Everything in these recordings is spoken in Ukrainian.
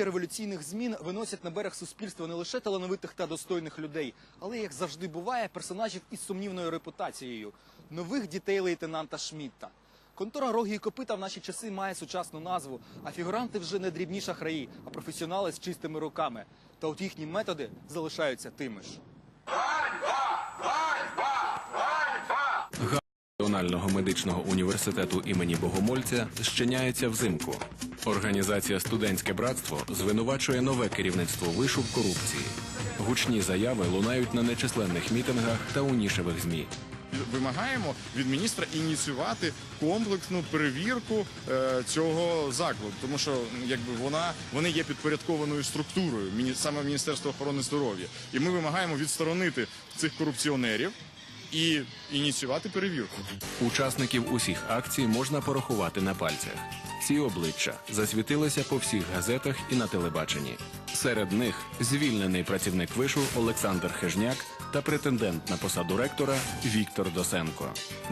Хвилі революційних змін виносять на берег суспільства не лише талановитих та достойних людей, але, як завжди буває, персонажів із сумнівною репутацією нових дітей лейтенанта Шмітта. Контора рогі і копита в наші часи має сучасну назву, а фігуранти вже не дрібні шахраї, а професіонали з чистими руками. Та от їхні методи залишаються тими ж. Національного медичного університету імені Богомольця щиняється взимку. Організація Студентське братство звинувачує нове керівництво вишу в корупції. Гучні заяви лунають на нечисленних мітингах та у нішевих змі. Вимагаємо від міністра ініціювати комплексну перевірку е, цього закладу, тому що якби вона вони є підпорядкованою структурою міні- саме Міністерства охорони здоров'я, і ми вимагаємо відсторонити цих корупціонерів і ініціювати перевірку. Учасників усіх акцій можна порахувати на пальцях. Ці обличчя засвітилися по всіх газетах і на телебаченні. Серед них звільнений працівник вишу Олександр Хижняк та претендент на посаду ректора Віктор Досенко.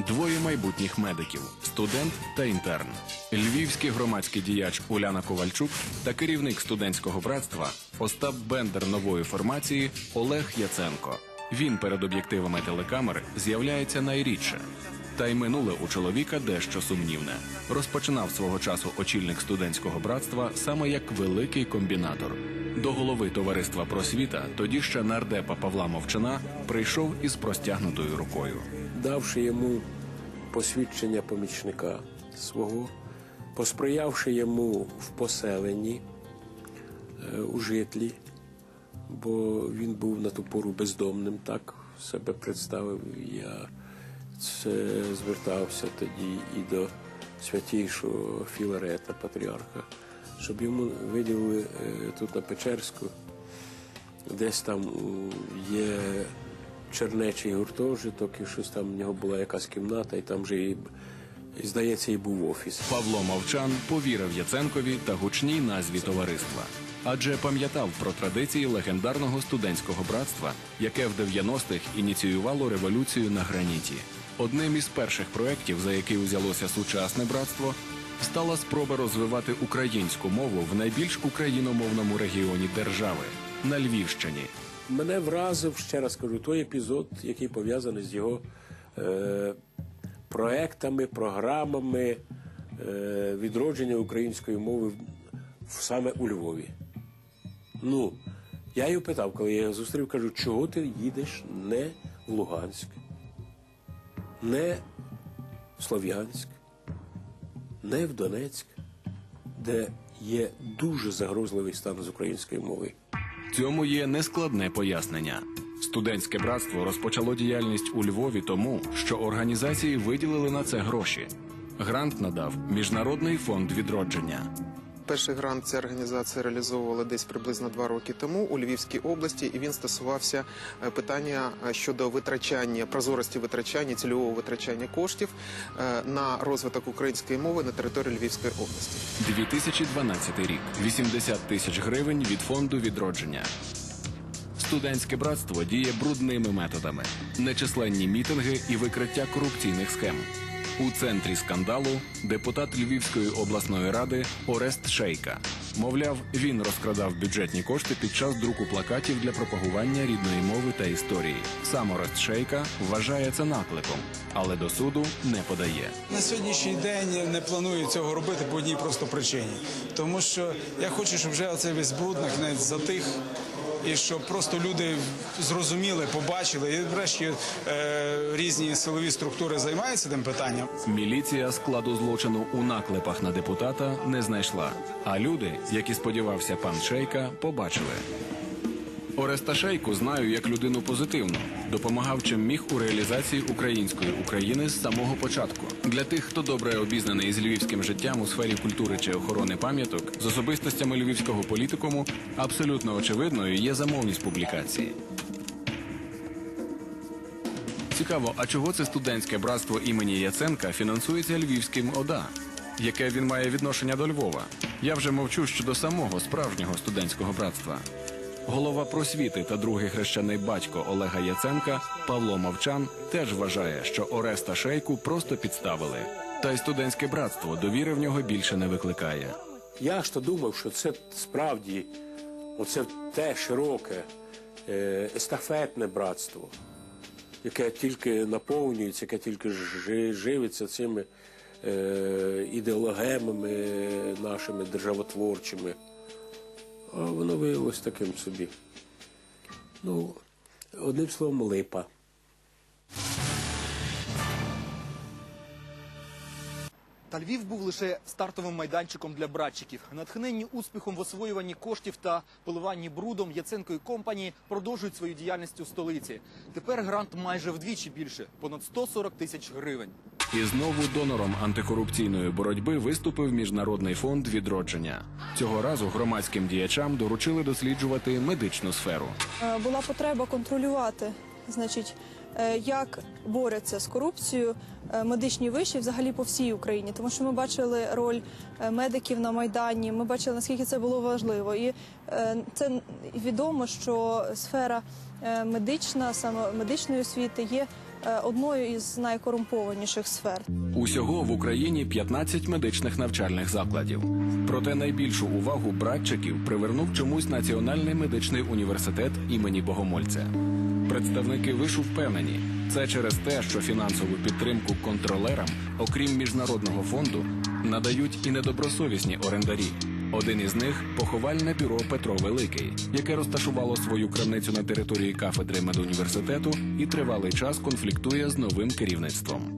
Двоє майбутніх медиків студент та інтерн. Львівський громадський діяч Уляна Ковальчук та керівник студентського братства Остап Бендер нової формації Олег Яценко. Він перед об'єктивами телекамер з'являється найрідше. Та й минуле у чоловіка дещо сумнівне. Розпочинав свого часу очільник студентського братства саме як великий комбінатор. До голови товариства просвіта, тоді ще нардепа Павла Мовчана, прийшов із простягнутою рукою. давши йому посвідчення помічника свого, посприявши йому в поселенні е, у житлі, бо він був на ту пору бездомним, так себе представив. Я це звертався тоді і до святійшого Філарета, патріарха, щоб йому виділили е, тут на Печерську десь там є чернечий гуртожиток, і щось там в нього була якась кімната, і там же і, і здається, і був офіс. Павло Мовчан повірив Яценкові та гучній назві товариства. Адже пам'ятав про традиції легендарного студентського братства, яке в 90-х ініціювало революцію на граніті. Одним із перших проєктів, за який узялося сучасне братство, стала спроба розвивати українську мову в найбільш україномовному регіоні держави на Львівщині. Мене вразив, ще раз кажу, той епізод, який пов'язаний з його е, проектами, програмами е, відродження української мови в- саме у Львові. Ну, я його питав, коли я його зустрів, кажу, чого ти їдеш не в Луганськ, не в Слов'янськ, не в Донецьк, де є дуже загрозливий стан з української мови. Цьому є нескладне пояснення. Студентське братство розпочало діяльність у Львові тому, що організації виділили на це гроші. Грант надав Міжнародний фонд відродження. Перший грант ця організація реалізовувала десь приблизно два роки тому у Львівській області, і він стосувався е, питання е, щодо витрачання прозорості витрачання цільового витрачання коштів е, на розвиток української мови на території Львівської області. 2012 рік 80 тисяч гривень від фонду відродження. Студентське братство діє брудними методами, нечисленні мітинги і викриття корупційних схем. У центрі скандалу депутат Львівської обласної ради Орест Шейка. Мовляв, він розкрадав бюджетні кошти під час друку плакатів для пропагування рідної мови та історії. Сам Орест Шейка вважає це накликом, але до суду не подає. На сьогоднішній день не планую цього робити по одній просто причині. Тому що я хочу, щоб вже оцей весь бруд на кінець затих. І щоб просто люди зрозуміли, побачили, і врешті е, різні силові структури займаються тим питанням. Міліція складу злочину у наклепах на депутата не знайшла. А люди, які сподівався пан Шейка, побачили. Ореста Шейку знаю як людину позитивну. Допомагав чим міг у реалізації української України з самого початку. Для тих, хто добре обізнаний з львівським життям у сфері культури чи охорони пам'яток, з особистостями львівського політикуму абсолютно очевидною є замовність публікації. Цікаво, а чого це студентське братство імені Яценка фінансується львівським ОДА? Яке він має відношення до Львова? Я вже мовчу щодо самого справжнього студентського братства. Голова просвіти та другий хрещений батько Олега Яценка Павло Мовчан теж вважає, що Ореста Шейку просто підставили. Та й студентське братство довіри в нього більше не викликає. Я ж то думав, що це справді оце те широке, е, естафетне братство, яке тільки наповнюється, яке тільки жи- живиться цими е, ідеологемами нашими державотворчими. Воно виявилось таким собі. Ну, одним словом, липа. Та Львів був лише стартовим майданчиком для братчиків. Натхненні успіхом в освоюванні коштів та поливанні брудом Яценко і компанії продовжують свою діяльність у столиці. Тепер грант майже вдвічі більше понад 140 тисяч гривень. І знову донором антикорупційної боротьби виступив Міжнародний фонд відродження. Цього разу громадським діячам доручили досліджувати медичну сферу. Е, була потреба контролювати, значить, е, як борються з корупцією е, медичні виші взагалі по всій Україні, тому що ми бачили роль медиків на майдані. Ми бачили наскільки це було важливо, і це відомо, що сфера медична, саме медичної освіти, є одною із найкорумпованіших сфер. Усього в Україні 15 медичних навчальних закладів. Проте найбільшу увагу братчиків привернув чомусь Національний медичний університет імені Богомольця. Представники вишу впевнені, це через те, що фінансову підтримку контролерам, окрім міжнародного фонду, надають і недобросовісні орендарі. Один із них поховальне бюро Петро Великий, яке розташувало свою крамницю на території кафедри медуніверситету і тривалий час конфліктує з новим керівництвом.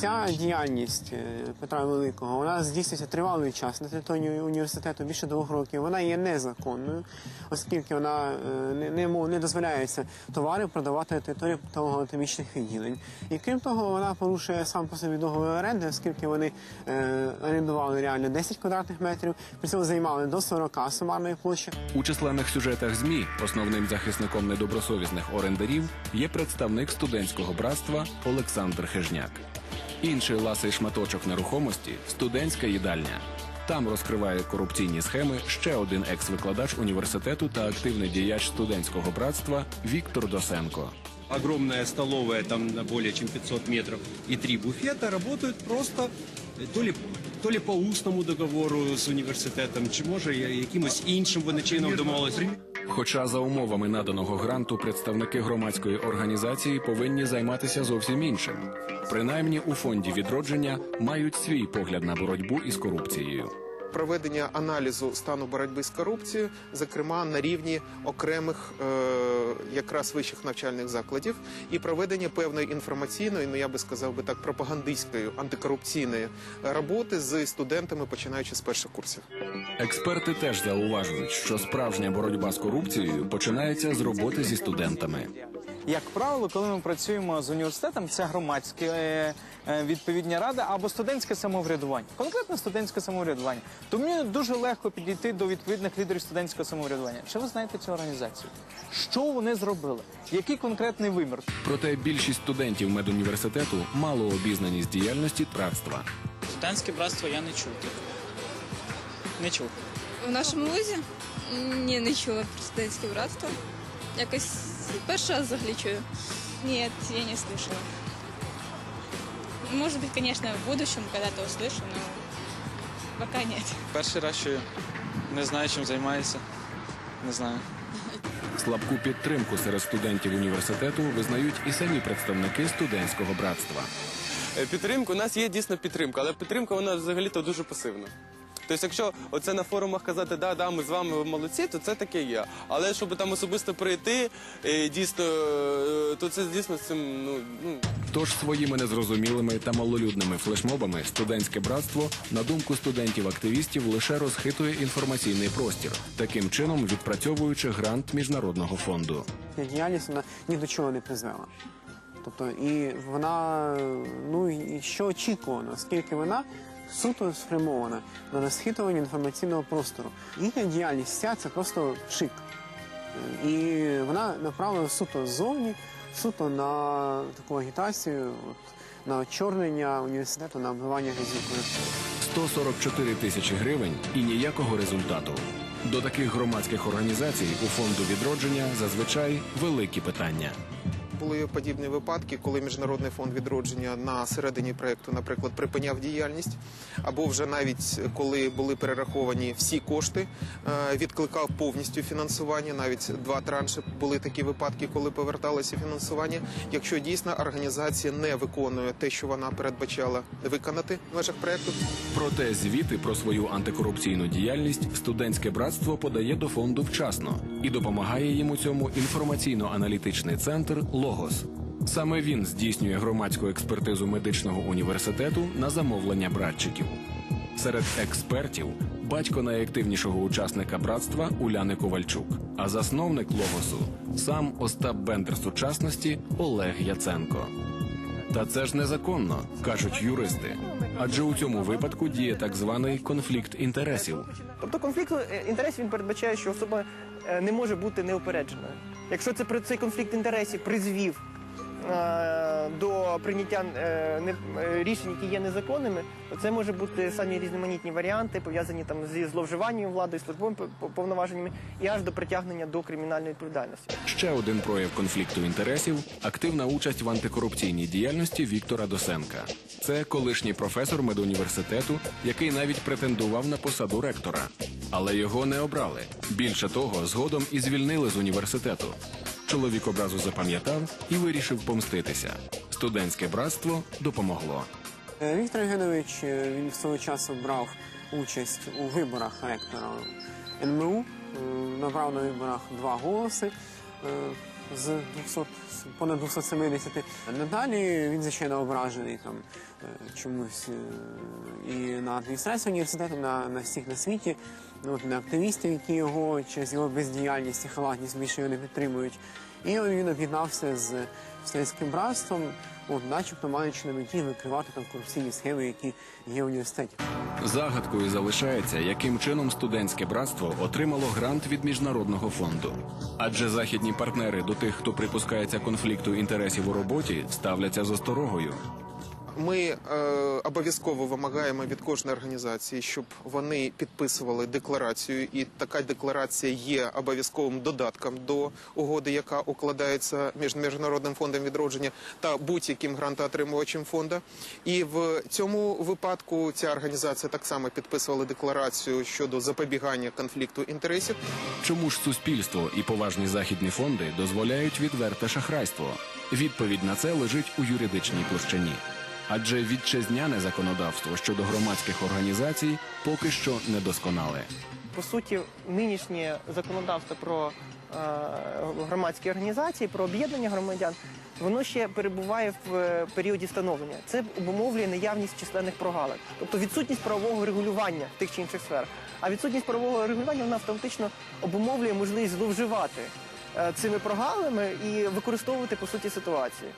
Ця діяльність е, Петра Великого вона здійснюється тривалий час на території університету більше двох років. Вона є незаконною, оскільки вона е, не, не, не дозволяється товари продавати на території патологоанатомічних відділень. І крім того, вона порушує сам по собі договір оренди, оскільки вони е, орендували реально 10 квадратних метрів, при цьому займали до 40 сумарної площі. У численних сюжетах ЗМІ основним захисником недобросовісних орендарів є представник студентського братства Олександр Хижняк. Інший ласий шматочок нерухомості студентська їдальня. Там розкриває корупційні схеми ще один екс-викладач університету та активний діяч студентського братства Віктор Досенко. огромная столовая, там на более чем 500 метров, и три буфета работают просто е, то ли, то ли по усному договору з університетом, чи може я- якимось іншим вони чином домовилися. Хоча за умовами наданого гранту представники громадської організації повинні займатися зовсім іншим. Принаймні у фонді відродження мають свій погляд на боротьбу із корупцією. Проведення аналізу стану боротьби з корупцією, зокрема на рівні окремих е, якраз вищих навчальних закладів, і проведення певної інформаційної, ну я би сказав би так, пропагандистської антикорупційної роботи з студентами, починаючи з перших курсів. Експерти теж зауважують, що справжня боротьба з корупцією починається з роботи зі студентами. Як правило, коли ми працюємо з університетом, це громадське е, е, відповідні ради або студентське самоврядування, конкретно студентське самоврядування. Тому мені дуже легко підійти до відповідних лідерів студентського самоврядування. Чи ви знаєте цю організацію? Що вони зробили? Який конкретний вимір? Проте більшість студентів медуніверситету мало обізнані з діяльності братства. Студентське братство я не чув. Не чув. В нашому вузі? Ні, не чула про студентське братство. Якось перший раз взагалі чую. Нет, я не слышала. Может быть, конечно, в будущем когда-то услышу, но пока нет. Перший раз чую. Не знаю, чим займається. Не знаю. Слабку підтримку серед студентів університету визнають і самі представники студентського братства. Е, Підтримка, у нас є дійсно підтримка, але підтримка вона взагалі-то дуже пасивна. Тобто, якщо оце на форумах казати, да, да, ми з вами ви молодці, то це таке є. Але щоб там особисто прийти, е, дійсно, е, то це дійсно з цим, ну, ну Тож своїми незрозумілими та малолюдними флешмобами студентське братство, на думку студентів-активістів, лише розхитує інформаційний простір, таким чином відпрацьовуючи грант міжнародного фонду. Діяльність вона ні до чого не призвела. Тобто, і вона, ну і що очікувано, оскільки вона суто спрямована на розхитування інформаційного простору. Їхня діяльність ця це просто пшик. І вона направлена суто ззовні, суто на таку агітацію, на очорнення університету, на обливання газетою. 144 тисячі гривень і ніякого результату. До таких громадських організацій у фонду відродження зазвичай великі питання. Були подібні випадки, коли міжнародний фонд відродження на середині проекту, наприклад, припиняв діяльність, або вже навіть коли були перераховані всі кошти, е, відкликав повністю фінансування. Навіть два транші були такі випадки, коли поверталося фінансування. Якщо дійсно організація не виконує те, що вона передбачала виконати в межах проекту, Проте звіти про свою антикорупційну діяльність студентське братство подає до фонду вчасно і допомагає їм у цьому інформаційно-аналітичний центр Логос. Саме він здійснює громадську експертизу медичного університету на замовлення братчиків. Серед експертів батько найактивнішого учасника братства Уляни Ковальчук, а засновник Логосу сам Остап Бендер сучасності Олег Яценко. Та це ж незаконно, кажуть юристи. Адже у цьому випадку діє так званий конфлікт інтересів. Тобто конфлікт е, інтересів він передбачає, що особа не може бути неупередженою. Якщо це цей конфлікт інтересів призвів е, до прийняття е, не- е, рішень, які є незаконними, то це може бути самі різноманітні варіанти, пов'язані там зі зловживанням владою, службовими повноваженнями і аж до притягнення до кримінальної відповідальності. Ще один прояв конфлікту інтересів активна участь в антикорупційній діяльності Віктора Досенка. Це колишній професор медуніверситету, який навіть претендував на посаду ректора. Але його не обрали. Більше того, згодом і звільнили з університету. Чоловік образу запам'ятав і вирішив помститися. Студентське братство допомогло. Е, Віктор Євгенович він він свого часу брав участь у виборах ректора НМУ, е, набрав на виборах два голоси е, з 200, з понад 270. Надалі він, звичайно, ображений там е, чомусь е, і на адміністрацію університету, на, на всіх на світі, ну, на активістів, які його через його бездіяльність і халатність більше його не підтримують. І він об'єднався з студентським братством, от, начебто маючи на меті викривати там корупційні схеми, які є в університеті. Загадкою залишається, яким чином студентське братство отримало грант від міжнародного фонду. Адже західні партнери до тих, хто припускається конфлікту інтересів у роботі, ставляться з осторогою. Ми е, обов'язково вимагаємо від кожної організації, щоб вони підписували декларацію, і така декларація є обов'язковим додатком до угоди, яка укладається між міжнародним фондом відродження та будь-яким грантоотримувачем фонду. І в цьому випадку ця організація так само підписувала декларацію щодо запобігання конфлікту інтересів. Чому ж суспільство і поважні західні фонди дозволяють відверте шахрайство? Відповідь на це лежить у юридичній площині. Адже вітчизняне законодавство щодо громадських організацій поки що недосконале. По суті, нинішнє законодавство про е, громадські організації, про об'єднання громадян, воно ще перебуває в е, періоді становлення. Це обумовлює наявність численних прогалин, тобто відсутність правового регулювання в тих чи інших сферах. А відсутність правового регулювання вона автоматично обумовлює можливість зловживати цими прогалинами і використовувати по суті ситуації.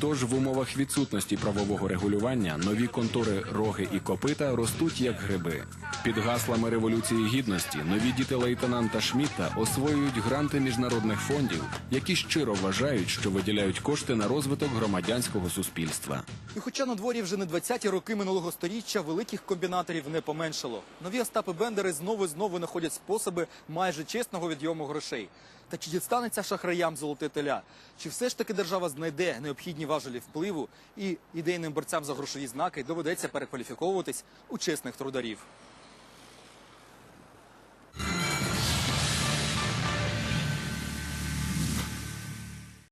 Тож в умовах відсутності правового регулювання нові контори роги і копита ростуть як гриби. Під гаслами революції гідності нові діти лейтенанта Шмідта освоюють гранти міжнародних фондів, які щиро вважають, що виділяють кошти на розвиток громадянського суспільства. І хоча на дворі вже не 20-ті роки минулого сторіччя, великих комбінаторів не поменшало. Нові Остапи Бендери знову і знову знаходять способи майже чесного відйому грошей. Та чи дістанеться шахраям золоте теля? Чи все ж таки держава знайде необхідні важелі впливу і ідейним борцям за грошові знаки доведеться перекваліфіковуватись у чесних трударів?